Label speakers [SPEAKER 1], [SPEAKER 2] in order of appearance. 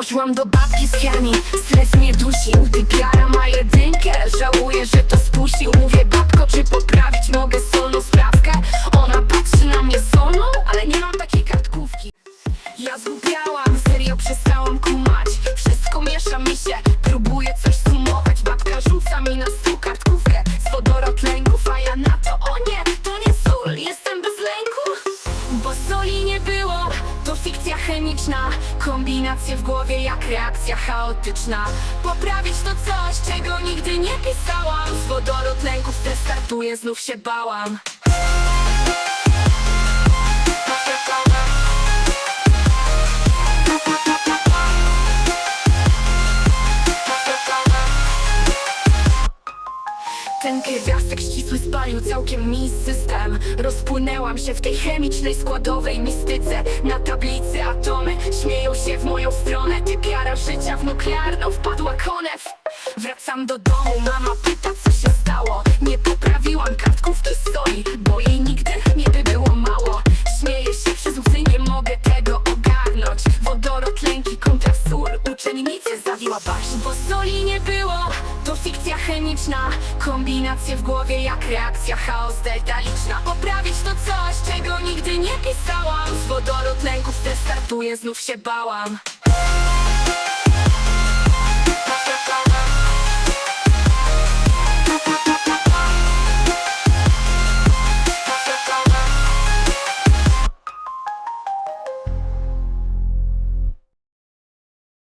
[SPEAKER 1] Poszłam do babki z chemii Stres mnie dusił Typiara ma jedynkę Żałuję, chemiczna. Kombinacje w głowie jak reakcja chaotyczna. Poprawić to coś, czego nigdy nie pisałam. Z wodorotlenków też startuję, znów się bałam. Ten pierwiastek ścisły spalił całkiem mi system. Rozpłynęłam się w tej chemicznej składowej mistyce atomy śmieją się w moją stronę Typiara życia w nuklearną wpadła konew. Wracam do domu, mama pyta co się stało. Nie poprawiłam kartkówki z soli Bo jej nigdy nie by było mało. Śmieję się przez łzy, nie mogę tego ogarnąć. Wodorotlenki kontra sól Uczennicy zawiła baśń. Bo soli nie było, to fikcja chemiczna. Kombinacje w głowie jak reakcja chaos deltaliczna. Poprawić to coś, czego nigdy nie pisałam Z wodorotlenków też startuję, znów się bałam